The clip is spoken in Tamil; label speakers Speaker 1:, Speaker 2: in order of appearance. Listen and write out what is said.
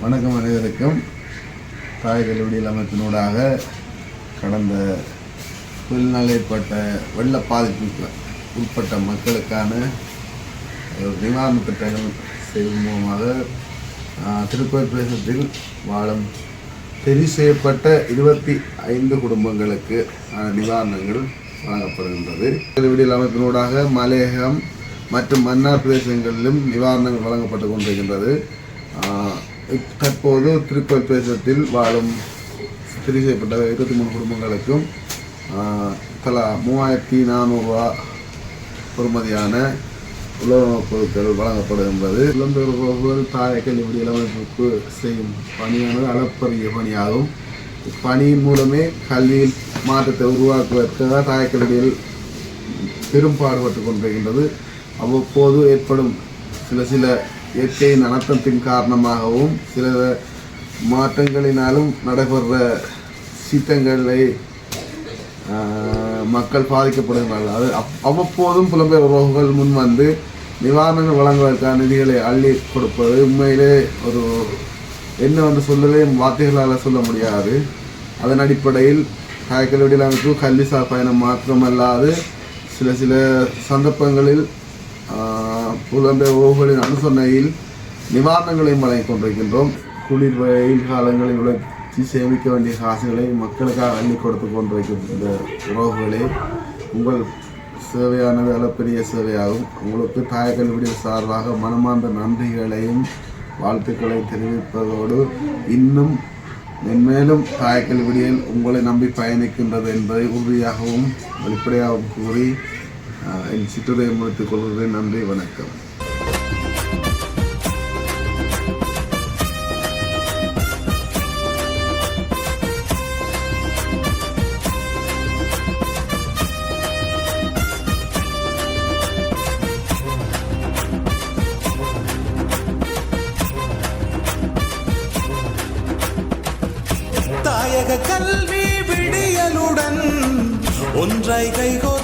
Speaker 1: வணக்கம் அனைவருக்கும். தாய் கல்விடியல் அமைப்பினூடாக கடந்த புயலினால் ஏற்பட்ட வெள்ள பாதிப்புக்கு உட்பட்ட மக்களுக்கான நிவாரண திட்டங்கள் செய்வதன் மூலமாக ஆஹ், திருக்கோயில் பிரதேசத்தில் வாழும் தெரிவு செய்யப்பட்ட இருபத்தி ஐந்து குடும்பங்களுக்கு நிவாரணங்கள் வழங்கப்படுகின்றது. கல்விடியல் அமைப்பினூடாக மலையகம் மற்றும் மன்னார் பிரதேசங்களிலும் நிவாரணங்கள் வழங்கப்பட்டு கொண்டிருக்கின்றது. தற்போது திருக்கோயில் பிரதேசத்தில் வாழும் தெரிவு செய்யப்பட்ட இருபத்தி மூணு குடும்பங்களுக்கும் தலா மூவாயிரத்தி நானூறுரூவா பொறுமதியான உலகப் பொருட்கள் வழங்கப்படுகின்றது என்பது உறவுகள் தாய கல்வி இளவமைப்புக்கு செய்யும் பணியானது அளப்பரிய பணியாகும். இப்பணியின் மூலமே கல்வியில் மாற்றத்தை உருவாக்குவதற்காக தாயக்கல்வியில் பெரும் பாடுபட்டு கொண்டிருக்கின்றது. அவ்வப்போது ஏற்படும் சில சில இயற்கையின் அனர்த்தத்தின் காரணமாகவும் சில மாற்றங்களினாலும் நடைபெற சீத்தங்களை மக்கள் பாதிக்கப்படுகிறார்கள் அது அப்- அவ்வப்போதும் புலம்பெயர் உறவுகள் முன் வந்து நிவாரணங்கள் வழங்குவதற்கான நிதிகளை அள்ளி கொடுப்பது உண்மையிலே ஒரு என்ன வந்து சொல்லவே வார்த்தைகளால் சொல்ல முடியாது. அதன் அடிப்படையில் காய்கறி அமைப்பு கல்விசார் பயணம் மாத்திரமல்லாது சில சில சந்தர்ப்பங்களில் ஆஹ், புலம்பெயர் அனுசரணையில் நிவாரணங்களையும் வழங்கிக் கொண்டிருக்கின்றோம். குளிர் வெயில் காலங்களில் உழைச்சி சேமிக்க வேண்டிய காசுகளை மக்களுக்காக அள்ளி கொடுத்து கொண்டிருக்கின்ற உறவுகளே உங்கள் சேவையானது அளப்பெரிய சேவையாகும். உங்களுக்கு தாய கல்வியில் சார்பாக மனமார்ந்த நன்றிகளையும் வாழ்த்துக்களையும் தெரிவிப்பதோடு இன்னும் மென்மேலும் தாய கல்வியில் உங்களை நம்பி பயணிக்கின்றது என்பதை உறுதியாகவும் வெளிப்படையாகவும் கூறி என் சிற்றுரையை முடித்துக் கொள்கிறேன் நன்றி வணக்கம்.
Speaker 2: தாயக கல்வி விடியலுடன் ஒன்றை கைகோ